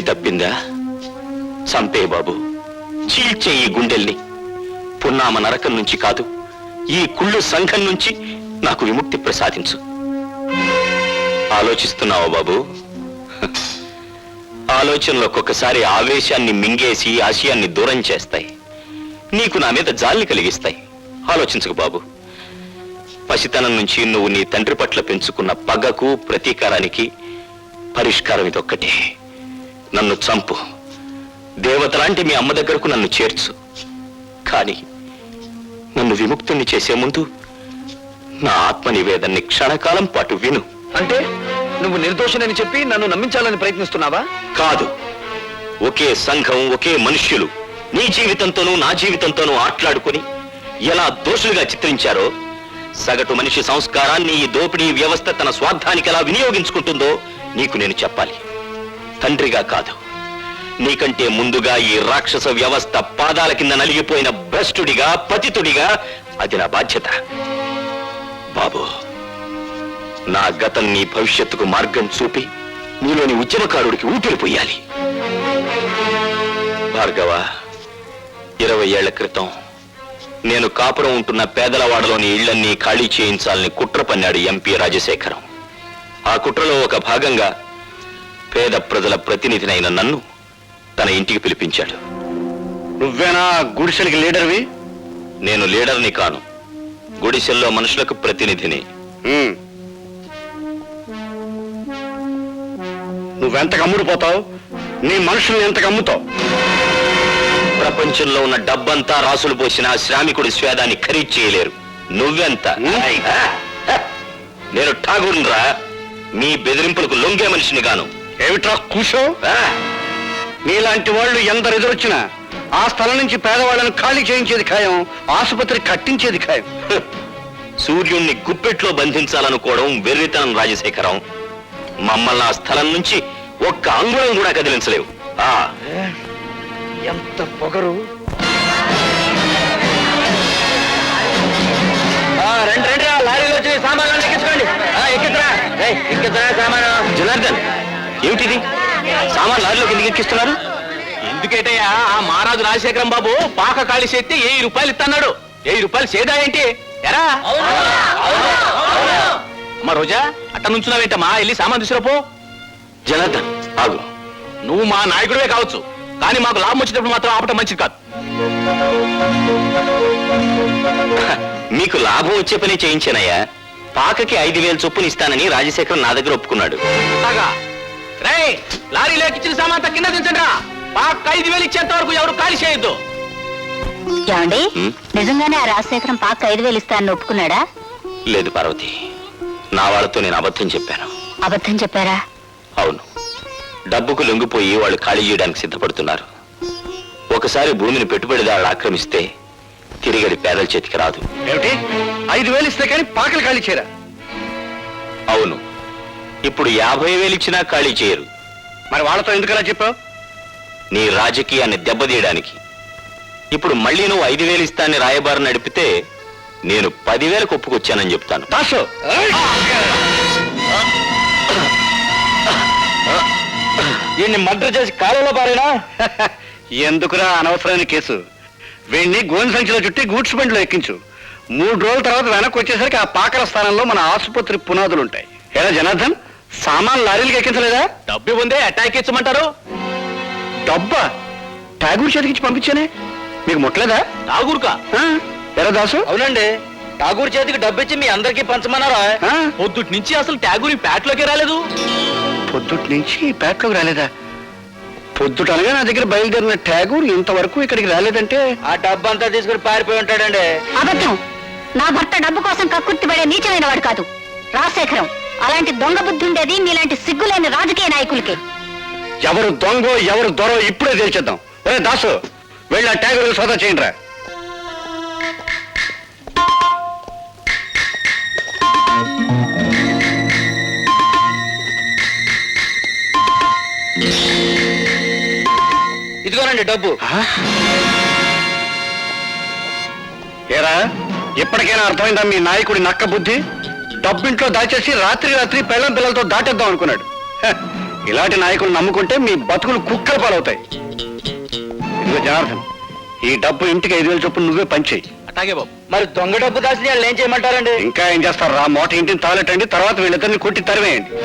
గురి తప్పిందా? సంపే బాబు చీల్చే ఈ గుండెల్ని పున్నామ నరకం నుంచి కాదు ఈ కుళ్ళు సంఘం నుంచి నాకు విముక్తి ప్రసాదించు. ఆలోచిస్తున్నావా బాబు? ఆలోచనలు ఒక్కొక్కసారి ఆవేశాన్ని మింగేసి ఆశయాన్ని దూరం చేస్తాయి. నీకు నా మీద జాలిని కలిగిస్తాయి. ఆలోచించకు బాబు. పసితనం నుంచి నువ్వు నీ తండ్రి పట్ల పెంచుకున్న పగకు ప్రతీకారానికి పరిష్కారం ఇదొక్కటే. నన్ను చంపు. దేవతలాంటి మీ అమ్మ దగ్గరకు నన్ను చేర్చు. కానీ నన్ను విముక్తుణ్ణి చేసే ముందు నా ఆత్మ నివేదన్ని క్షణకాలం పాటు విను. అంటే నువ్వు నిర్దోషనని చెప్పి నన్ను నమ్మించాలని ప్రయత్నిస్తున్నావా? కాదు. ఒకే సంఘం ఒకే మనుష్యులు నీ జీవితంతోనూ నా జీవితంతోనూ ఆట్లాడుకుని ఎలా దోషులుగా చిత్రించారో సగటు మనిషి సంస్కారాన్ని ఈ దోపిడీ వ్యవస్థ తన స్వార్థానికి ఎలా వినియోగించుకుంటుందో నీకు నేను చెప్పాలి. తండ్రిగా కాదు. నీకంటే ముందుగా ఈ రాక్షస వ్యవస్థ పాదాల కింద నలిగిపోయిన భ్రష్టుడిగా పతితుడిగా అది నా బాధ్యత. బాబు నా గతం నీ భవిష్యత్తుకు మార్గం చూపి నీలోని ఉద్యమకారుడికి ఊపిరి పొయ్యాలి భార్గవ ఇరవై ఏళ్ళ క్రితం నేను కాపురం ఉంటున్న పేదలవాడలోని ఇళ్ళన్నీ ఖాళీ చేయించాలని కుట్ర పన్నాడు ఎంపీ రాజశేఖరం. ఆ కుట్రలో ఒక భాగంగా పేద ప్రజల ప్రతినిధినైన నన్ను తన ఇంటికి పిలిపించాడు. నువ్వేనా గుడిసెలకి లీడర్వి? నేను లీడర్ని కాను. గుడిసెల్లో మనుషులకు ప్రతినిధిని. నువ్వెంత కమ్ముడు పోతావు? నీ మనుషుల్ని ఎంత కమ్ముతావు? ప్రపంచంలో ఉన్న డబ్బంతా రాసులు పోసిన శ్రామికుడి స్వేదాన్ని ఖరీదు చేయలేరు. నువ్వెంత. నేను ఠాగూర్రా మీ బెదిరింపులకు లొంగే మనిషిని గాను ఏమిట్రా కూసో? నీలాంటి వాళ్ళు ఎందరు ఎదురొచ్చినా ఆ స్థలం నుంచి పేదవాళ్ళని ఖాళీ చేయించేది ఖాయం ఆసుపత్రి కట్టించేది ఖాయం. సూర్యుణ్ణి గుప్పెట్లో బంధించాలనుకోవడం వెర్రితనం రాజశేఖరం. మమ్మల్ని ఆ స్థలం నుంచి ఒక్క అంగుళం కూడా కదిలించలేవు. ఆ. ఎంత పొగరు. రెండు రెండు లారీలో వచ్చి సామాన్లు ఎక్కించుకోండి. ఎక్కిద్రా సామాను. జనార్దన్ ఏమిటిది? సామాన్ లారీలోకి ఎందుకు ఎక్కిస్తున్నారు? ఎందుకేటయ్యా? ఆ మహారాజు రాజశేఖరం బాబు పాక ఖాళీ చేస్తే వెయ్యి రూపాయలు ఇస్తున్నాడు వెయ్యి రూపాయలు సేదా ఏంటి? ఎరా? అమ్మా రోజా అట్ట నుంచున్నావేంటమ్మా? వెళ్ళి సామాన్ తీసుకురాపో జనార్దన్ ఆగు. నువ్వు మా నాయకుడివే కావచ్చు కానీ మాకు లాభం వచ్చేటప్పుడు మాత్రం ఆపటం మంచిది కాదు. మీకు లాభం వచ్చే పని చేయించానయ్యా. పాకకి ఐదు వేలు చొప్పున ఇస్తానని రాజశేఖరం నా దగ్గర ఒప్పుకున్నాడు. అలాగా? రే లారీలో ఎక్కించిన సామాన్ కింద దించండి రా పాక ఐదు వేలు ఇచ్చేంత వరకు ఎవరు ఖాళీ చేయొద్దు. ఏమండి. నిజంగానే ఆ రాజశేఖరం పాక ఐదు వేలు ఇస్తానని ఒప్పుకున్నాడా? లేదు పార్వతి నా వాళ్ళతో నేను అబద్ధం చెప్పాను. అబద్ధం చెప్పారా? అవును. డబ్బుకు లొంగిపోయి వాళ్ళు ఖాళీ చేయడానికి సిద్ధపడుతున్నారు. ఒకసారి భూమిని పెట్టుబడిదారులు ఆక్రమిస్తే తిరిగడి పేదల చేతికి రాదు. ఏమిటి? ఐదు వేలు ఇస్తే కానీ పాకలు ఖాళీ చేయరా? అవును. ఇప్పుడు యాభై వేలు ఇచ్చినా ఖాళీ చేయరు. మరి వాళ్ళతో ఎందుకలా చెప్పావు? నీ రాజకీయాన్ని దెబ్బతీయడానికి. ఇప్పుడు మళ్ళీ నువ్వు ఐదు వేలు ఇస్తానని రాయబారు నడిపితే నేను పదివేలకు ఒప్పుకొచ్చానని చెప్తాను. దాసు! దీన్ని మర్డర్ చేసి కాలంలో పారేనా? ఎందుకురా అనవసరమైన కేసు? వీడిని గోని సంచిలో చుట్టి గూడ్స్ బండిలో ఎక్కించు. మూడు రోజుల తర్వాత వెనక్కి వచ్చేసరికి ఆ పాకల స్థానంలో మన ఆసుపత్రి పునాదులు ఉంటాయి ఎలా జనార్దన్? సామాన్ లారీలకు ఎక్కించలేదా? డబ్బు ఉందే అటాక్ ఇచ్చమంటారు. డబ్బా? ఠాగూర్ చేతికిచ్చి పంపించానే? మీకు ముట్టలేదా? తాగూరుకా ఆ? ఎరా దాసు? అవునండి. ఠాగూర్ చేతికి డబ్బు ఇచ్చి మీ అందరికి పంచమన్నారా? ఆ? పొద్దుటి నుంచి అసలు ఠాగూర్ ఈ ప్యాట్లోకి రాలేదు. పొద్దుటి నుంచి పేటలోకి రాలేదా? పొద్దుట అనగా నా దగ్గర బయలుదేరిన ఠాగూర్ ఇంతవరకు ఇక్కడికి రాలేదంటే ఆ డబ్బు అంతా తీసుకుని పారిపోయి ఉంటాడండి. అబద్ధం. నా భర్త డబ్బు కోసం కక్కుర్తిపడే నీచమైన వాడు కాదు. రాజశేఖరం. అలాంటి దొంగ బుద్ధి ఉండేది మీలాంటి సిగ్గులేని రాజకీయ నాయకులకి. ఎవరు దొంగో ఎవరు దొరో ఇప్పుడే తెలిచేద్దాం ఒరే దాసు వెళ్ళి ఆ ట్యాగులు సోదా చేయండి రా ఇదిగోనండి డబ్బు. ఏరా ఇప్పటికైనా అర్థమైందా మీ నాయకుడి నక్క బుద్ధి? డబ్బింట్లో దాచేసి రాత్రి రాత్రి పెళ్ళం పిల్లలతో దాటేద్దాం అనుకున్నాడు. హ, ఇలాంటి నాయకులు నమ్ముకుంటే మీ బతుకులు కుక్కల పాలవుతాయి. ఇదిగో జనార్దన్ ఈ డబ్బు ఇంటికి ఐదు వేలు చొప్పున నువ్వే పంచేయి అట్లాగే బాబు. మరి దొంగ డబ్బు దాచిన వాళ్ళు ఏం చేయమంటారండి? ఇంకా ఏం చేస్తారు? రా మోట ఇంటిని తాలెట్టండి తర్వాత వీళ్ళిద్దరిని కొట్టి తరివేయండి.